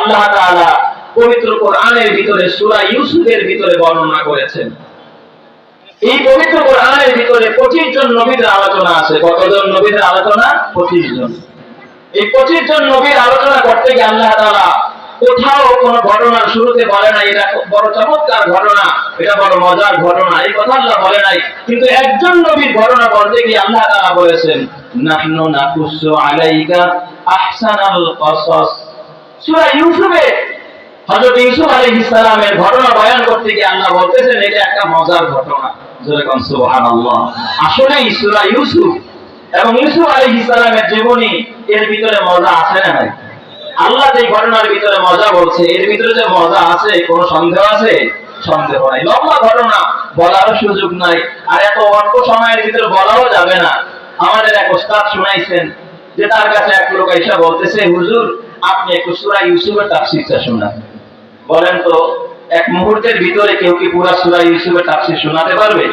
আল্লাহ তাআলা পবিত্র কোরআনের ভিতরে সূরা ইউসুফের ভিতরে বর্ণনা করেছেন। এই পবিত্র কোরআনের ভিতরে পঁচিশ জন নবীদের আলোচনা আছে। কতজন নবীদের আলোচনা? পঁচিশ জন। এই পঁচিশ জন নবীর আলোচনা করতে গিয়ে আল্লাহ তাআলা কোথাও কোন ঘটনার শুরুতে বলে নাই, এটা বড় চমৎকার ঘটনা, এটা বড় মজার ঘটনা, এই কথা আল্লাহ বলে নাই। কিন্তু একজন নবীর ঘটনা বলতে গিয়ে আল্লাহ তাআলা বলেছেন, নাহনু নাকুসু আলাইকা আহসানাল কসস। সূরা ইউসুফে হযরত ইউসুফ আলাইহিস সালামের ঘটনা বয়ান করতে গিয়ে আল্লাহ বলতেছেন, এটা একটা মজার ঘটনা। জোরে কোন, সুবহানাল্লাহ। আসলে সূরা ইউসুফ এবং ইউসুফ আলাইহিস সালামের জীবনী, এর ভিতরে মজা আছে না নাই? আল্লাহ যে ঘটনার ভিতরে মজা বলছে, এর ভিতরে যে মজা আছে, কোনো সন্দেহ আছে? সন্দেহ নাই। লম্বা ঘটনা, বলারও সুযোগ নাই। আর এত অল্প সময়ের ভিতরে বলাও যাবে না। আমাদের এক ওস্তাদ শুনাইছেন, যে তার কাছে এক লোক এসে বলতেছে, হুজুর আপনি একটু সূরা ইউসুফের তাফসীরটা শোনান বলেন তো, এক মুহূর্তের ভিতরে কেউ কি পুরা সূরা ইউসুফের তাফসীর শোনাতে পারবে?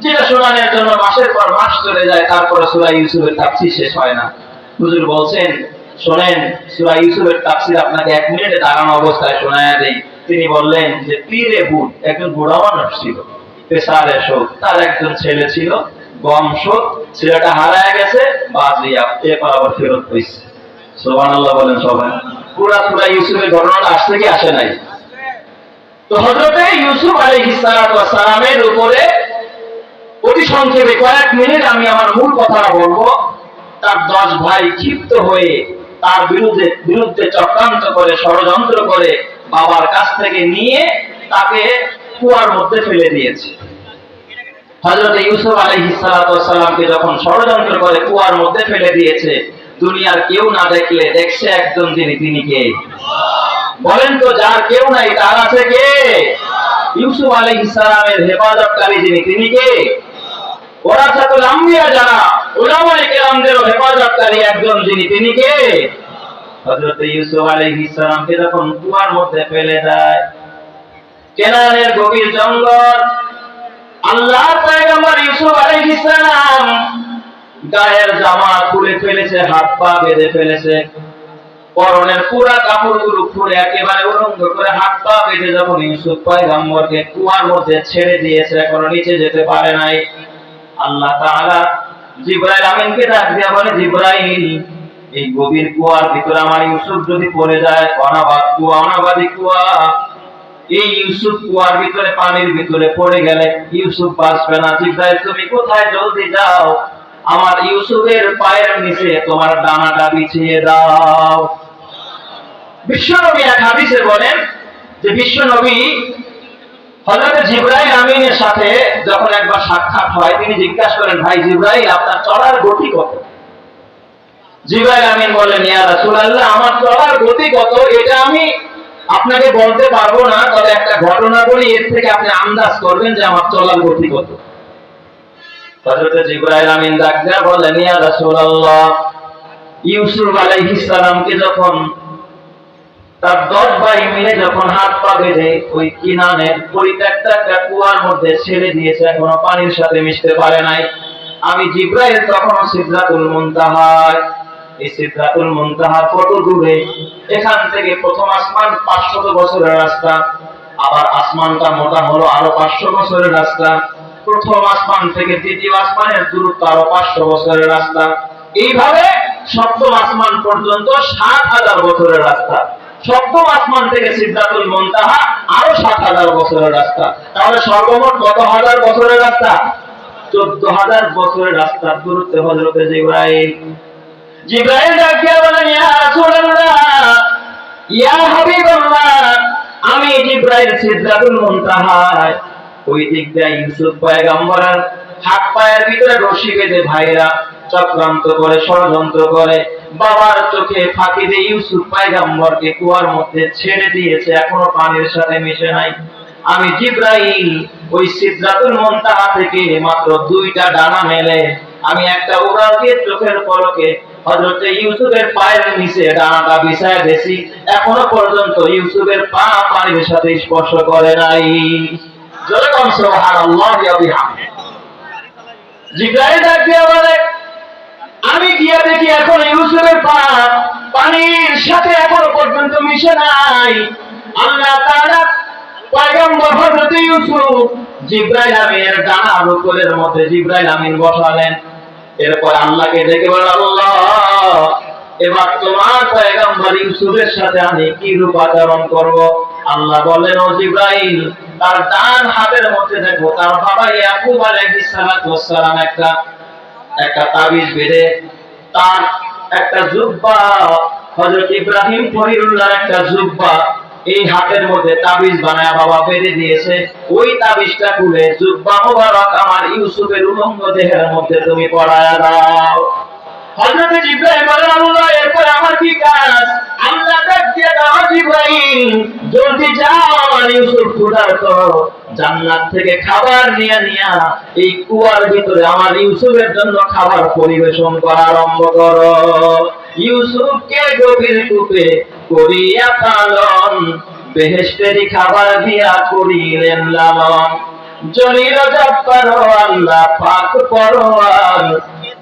যেটা শোনানোর জন্য মাসের পর মাস চলে যায়, তারপরে সূরা ইউসুফের তাফসীর শেষ হয় না। হুজুর বলছেন, শোনেন, সূরা ইউসুফের তাফসীর আপনাকে এক মিনিটে দাঁড়ানো অবস্থায় শোনায়া দেই। তিনি বললেন যে, পীরে বুট একজন বুড়া মানুষ ছিল পেশারে শোক। তার একজন ছেলে ছিল, গম বংশ ছেলেটা হারায় গেছে বাজিয়া এরপর আবার ফেরত হয়েছে ক্ষিপ্ত হয়ে তার বিরুদ্ধে বিরুদ্ধে চক্রান্ত করে, ষড়যন্ত্র করে বাবার কাছ থেকে নিয়ে তাকে কুয়ার মধ্যে ফেলে দিয়েছে। হযরত ইউসুফ আলাইহিস সালাতু ওয়াস সালামকে যখন ষড়যন্ত্র করে কুয়ার মধ্যে ফেলে দিয়েছে দুনিয়ার কেউ না দেখলে দেখছে একজন যিনি, তিনি কে? বলেন তো, যার কেউ নাই, তার আছে কে? ইউসুফ আলাইহিস সালামের হেফাজতকারী যিনি, তিনি কে? ওরা ছাত্র আম্বিয়া যারা ওলামায়ে কেরামদেরও হেফাজতকারী একজন যিনি, তিনি কে? হযরত ইউসুফ আলাইহিস সালামকে যখন কুয়ার মধ্যে ফেলে দেয় কেনানের গভীর জঙ্গল আল্লাহ পয়গম্বর ইউসুফ গায়ের জামা খুলে ফেলেছে, হাত পা বেঁধে ফেলেছে। পরনের পুরা কাপড়গুলো খুলে একেবারে উলঙ্গ করে হাত পা বেঁধে যখন ইউসুফ পয়গম্বরকে কুয়ার মধ্যে ছেড়ে দিয়েছে, এখনও নিচে যেতে পারে নাই। আল্লাহ তাআলা জিব্রাইল আমিনকে ডাক দিয়া বলে, জিব্রাইল, এই গভীর কুয়ার ভিতরে আমার ইউসুফ যদি পড়ে যায়, অনাবাদ কুয়া, অনাবাদী কুয়া। এই ইউসুফ কুয়ার ভিতরে, পানির ভিতরে পড়ে গেলে ইউসুফ বাঁচবে না। জিব্রাইল, তুমি কোথায়? জলদি যাও। আমার ইউসুফের পায়ের নিচে তোমার ডানাটা বিছিয়ে দাও। বিশ্বনবী এক হাদিসে বলেন যে বিশ্বনবী হযরত জিব্রাইল আমিনের সাথে যখন একবার সাক্ষাৎ হয়, তিনি জিজ্ঞাসা করেন, ভাই জিব্রাইল, আপনার চলার গতি কত? জিব্রাইল আমিন বলেন, ইয়া আমার চলার গতি কত? এটা আমি আপনাকে বলতে পারব না, তবে একটা ঘটনা বলি, এর থেকে আপনি আন্দাজ করবেন যে আমার চলার গতি কত। জিব্রাইল আমিন বলেন ইয়া রাসূলুল্লাহ, ইউসুফ আলাইহিস সালামকে যখন তার দশ ভাই মিলে যখন হাত পা বেঁধে ওই কিনানের পরিত্যক্ত একটা কুয়ার মধ্যে ছেড়ে দিয়েছে, এখনও পানির সাথে মিশতে পারে নাই। আমি জিব্রাইল তখন সিদ্ধাতুল মুনতাহায় এই সিদ্ধাতুল মুনতাহা কত দূরে? এখান থেকে প্রথম আসমান পাঁচশত বছরের রাস্তা, আবার আসমানটা মোটা হলো আরও পাঁচশো বছরের রাস্তা। প্রথম আসমান থেকে দ্বিতীয় আসমানের দূরত্ব আরও পাঁচশো বছরের রাস্তা। এইভাবে সপ্তম আসমান পর্যন্ত সাত হাজার বছরের রাস্তা। সপ্তম আসমান থেকে সিদ্ধাতুল মন্তাহা আরও সাত হাজার বছরের রাস্তা। তাহলে সর্বমোট কত হাজার বছরের রাস্তা? চোদ্দ হাজার বছরের রাস্তার দূরত্বে হজরতে জিব্রাইল। জিব্রাইল ডাকিয়া বলেন ইয়া হাবিবাল্লাহ, আমি জিব্রাইল সিদ্ধাতুল মুনতাহায় ওই দিক দিয়ে ইউসুফ পয়গম্বরের হাত পায়ের ভিতরে রশি বেঁধে ভাইরা চক্রান্ত করে, ষড়যন্ত্র করে, বাবার চোখে ফাঁকি দিয়ে ইউসুফ পয়গম্বরকে কুয়ার মধ্যে ছেড়ে দিয়েছে। এখনও পানির সাথে মিশে নাই। আমি জিব্রাইল, ওই সিদ্ধাতুল মুনতাহা থেকে মাত্র দুইটা ডানা মেলে। আমি একটা উড়াল দিয়ে চোখের পলকে হযরত ইউসুফের পায়ের নিচে ডানাটা বিছায় দিয়েছি। এখনও পর্যন্ত ইউসুফের পা পানির সাথে স্পর্শ করে নাই। যেরকম সুবহানাল্লাহ ওয়া বিহামদিহি জিব্রাইল ডাক বলে, আমি গিয়ে দেখি এখন ইউসুফের পা পানির সাথে এখনও পর্যন্ত মিশে নাই। আল্লাহ তাআলা পয়গম্বর হযরত ইউসুফ জিব্রাইল আমিনের ডানার উপরের মধ্যে জিব্রাইল আমিন বসালেন। এরপর আল্লাহকে ডেকে বলেন আল্লাহ, এবার তোমার পয়গম্বর ইউসুফের সাথে আমি কি রূপ আচরণ করব? আল্লাহ বললেন, ও জিব্রাইল, তার ডান হাতের মধ্যে দেখো, তার বাবা ইয়াকুব আলাইহিস সালাতু ওয়াস সালাম একটা একটা তাবিজ বেঁধে, তার একটা জুব্বা, হযরত ইব্রাহিম খলিলুল্লাহর একটা জুব্বা এই হাতের মধ্যে তাবিজ বানায় বাবা বেঁধে দিয়েছে। ওই তাবিজটা খুলে, জুব্বা মোবারক আমার ইউসুফের উলঙ্গ দেহের মধ্যে তুমি পড়ায়া দাও। হযরত জিব্রাইল বলেন এরপর আমার কি কাজ? আল্লাহ ডাক দিয়ে দাও জিব্রাইল, জলদি যাও, আমার ইউসুফ ক্ষুধার্ত। জান্নাত থেকে খাবার নিয়ে নিয়া এই কুয়ার ভিতরে আমার ইউসুফের জন্য খাবার পরিবেশন করা আরম্ভ করো। ইউসুফকে গভীর কূপে করিয়া পালন বেহেশতেরি খাবার দিয়া করিলেন লালন। জলিল জব্বার আল্লাহ পাক পরওয়ার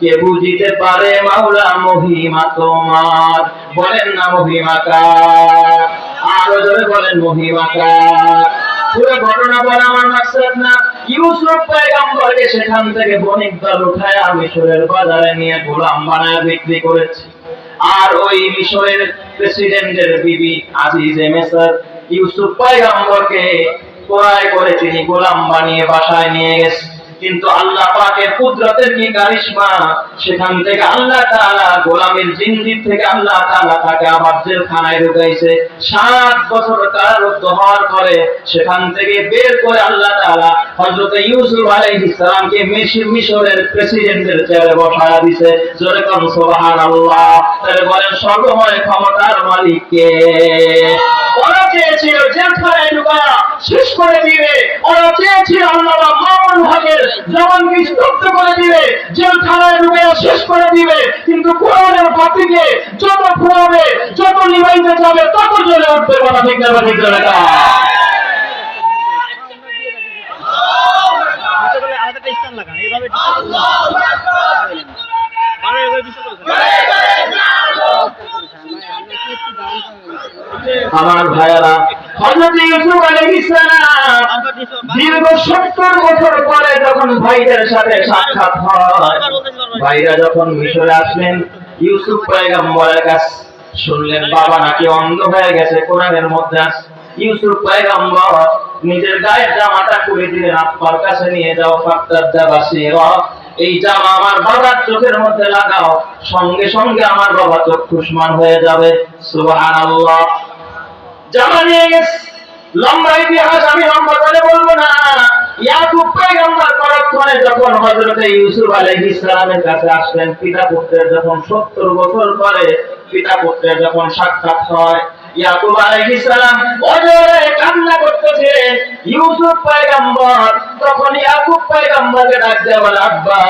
কে বুঝিতে পারে মাওলা মহিমা তোমার? বলেন না মহিমা কার? আরও জোরে বলেন মহিমা কার? পুরো ঘটনা বলা আমার মাকসাদ না। ইউসুফ পয়গম্বরকে সেখান থেকে বণিক দল উঠায় মিশরের বাজারে নিয়ে গোলাম বানায় বিক্রি করেছে। আর ওই মিশরের প্রেসিডেন্টের বিবি আজিজে মেসার ইউসুফ পয়গম্বরকে ক্রয় করে তিনি গোলাম বানিয়ে বাসায় নিয়ে গেছে। কিন্তু আল্লাহ পাকের কুদরতের কি কারিশমা, সেখান থেকে আল্লাহ তাআলা গোলামের জিন্দির থেকে আল্লাহ তাআলা তাকে আবার জেলখানায় ঢুকাইছে। সাত বছর কারারুদ্ধ হওয়ার পরে সেখান থেকে বের করে আল্লাহ তাআলা হযরত ইউসুফ আলাইহিস সালামকে মিশর মিশরের প্রেসিডেন্টের চেয়ারে বসায়া দিয়েছে জোরে কোন সুবহানাল্লাহ। তাহলে বলেন সর্বময় ক্ষমতার মালিক কে ওরা চেয়েছিল জেলখানায় ঢুকা শেষ করে দিবে ওরা চেয়েছিল আল্লাহ মামুন হকের জবানকে স্তব্ধ করে দিবে জেলখানায় ঢুকে শেষ করে দিবে কিন্তু কোরআনের বাতিকে যত ফুরাবে যত নিবাইতে যাবে তত জ্বলে উঠবে কথা ঠিক না ঠিক না এইভাবে আমার ভাইয়ারা, হযরত ইউসুফ আলাইহিস সালাম দীর্ঘ সত্তর বছর পরে যখন ভাইদের সাথে সাক্ষাৎ হয়, ভাইরা যখন মিশরে আসলেন, ইউসুফ পয়গম্বরের কাছে শুনলেন, বাবা নাকি অন্ধ হয়ে গেছে, কোরআনের মধ্যে ইউসুফ পয়গম্বর নিজের গায়ের জামাটা খুলে দিলেন, আব্বার কাছে নিয়ে যাও ফাক্তার দাবাসি এই জামা আমার বাবার চোখের মধ্যে লাগাও, সঙ্গে সঙ্গে আমার বাবা চক্ষুষ্মান হয়ে যাবে। সুবহানাল্লাহ। জামা নিয়ে গেছে। লম্বা ইতিহাস আমি লম্বা করে বলব না। যখন হযরতে ইউসুফ আলাইহিস সালামের কাছে আসলেন, পিতা পুত্রের যখন 70 বছর পরে পিতা পুত্রের যখন সাক্ষাৎ হয়, ইয়াকুব আলাইহিস সালাম অজরে কান্না করতেছেন ইউসুফ পয়গম্বর, তখন ইয়াকুব পয়গম্বরকে ডাক বলে, আব্বা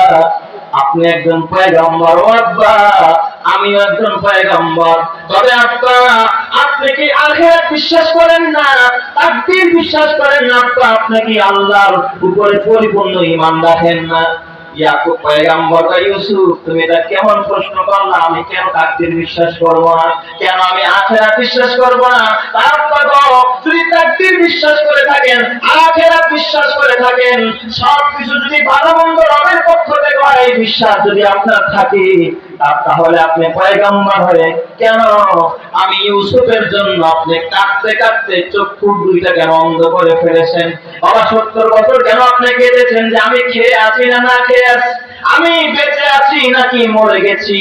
আপনি একজন পয়গম্বর, ও আব্বা আমি একজন পয়গম্বর। তবে আব্বা, আপনি কি আখেরাত বিশ্বাস করেন না? তাকদীর বিশ্বাস করেন না আব্বা, আপনি কি আল্লাহর উপরে পরিপূর্ণ ঈমান রাখেন না? ইয়াকুব পয়গম্বর বা ইউসুফ, তুমি এটা কেমন প্রশ্ন করলা? আমি কেন তাকদীর বিশ্বাস করব না? কেন আমি আখেরাত বিশ্বাস করব না? তারপর যদি তাকদীর বিশ্বাস করে থাকেন, আখেরাত বিশ্বাস করে থাকেন সব কিছু যদি ভালো মন্দ রবের পক্ষ থেকে হয়, এই বিশ্বাস যদি আপনার থাকে তাহলে আপনি পয়গম্বর হয়ে কেন? আমি ইউসুফের জন্য আপনি কাঁদতে কাঁদতে চক্ষু দুইটা কেন অন্ধ করে ফেলেছেন। বাবা, সত্তর বছর কেন আপনি কেঁদেছেন যে আমি খেয়ে আছি না না খেয়ে আছি? আমি বেঁচে আছি নাকি মরে গেছি?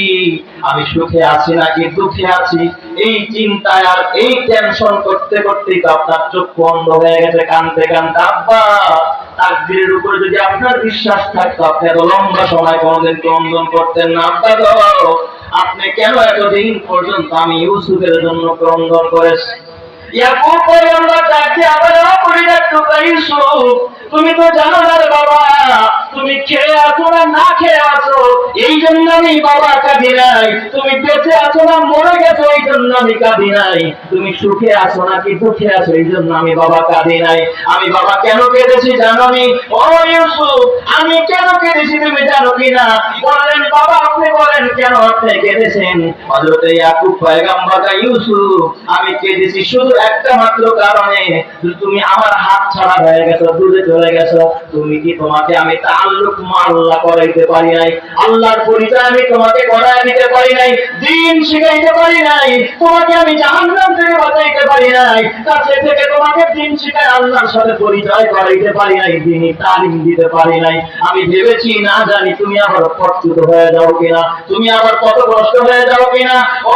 আমি সুখে আছি নাকি দুঃখে আছি? এই চিন্তায় আর এই টেনশন করতে করতেই তো আপনার চক্ষু অন্ধ হয়ে গেছে, কানতে কানতে। আব্বা তাকদীরের উপরে যদি আপনার বিশ্বাস থাকতো, আপনি এত লম্বা সময় কোনোদিন ক্রন্দন করতেন না। আব্বা গো, আপনি কেন এতদিন পর্যন্ত আমি ইউসুফের জন্য ক্রন্দন করেছি? তুমি তো জানো না বাবা তুমি খেয়ে আছো না না খেয়ে আছো? এই জন্য আমি বাবা কাঁদি নাই। তুমি বেঁচে আছো না মরে গেছো, এই জন্য আমি কাঁদি নাই। তুমি সুখে আছো নাকি দুঃখে আছো, এই জন্য আমি বাবা কাঁদি নাই। আমি বাবা কেন কেঁদেছি জানো নি? ও ইউসুফ, আমি কেন কেঁদেছি তুমি জানো কি না? বললেন বাবা, আপনি বলেন কেন আপনি কেঁদেছেন? হযরতে ইয়াকুব পয়গম্বর ইউসুফ, আমি কেঁদেছি শুধু একটা মাত্র কারণে। তুমি আমার হাত ছাড়া হয়ে গেছো, দূরে চলে গেছো। তুমি কি তোমাকে আমি আমি ভেবেছি, না জানি তুমি আবার পচ্যুত হয়ে যাও কিনা, তুমি আবার কত কষ্ট হয়ে যাও কিনা। ও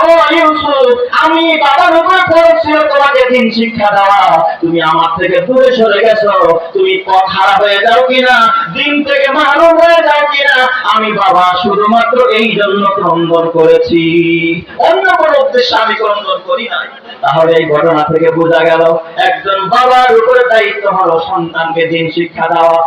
আমি বাবার উপরে পড়ছিল, তোমাকে দিন শিক্ষা দেওয়া তুমি আমার থেকে দূরে সরে গেছো, তুমি পথ হয়ে যাও কিনা, দিন থেকে মারুম হয়ে যায় কিনা, আমি বাবা, শুধুমাত্র এই জন্য ক্রন্দন করেছি। অন্য কোনো উদ্দেশ্যে আমি ক্রন্দন করি নাই। তাহলে এই ঘটনা থেকে বোঝা গেল, একজন বাবার উপরে দায়িত্ব হলো সন্তানকে দিন শিক্ষা দেওয়া।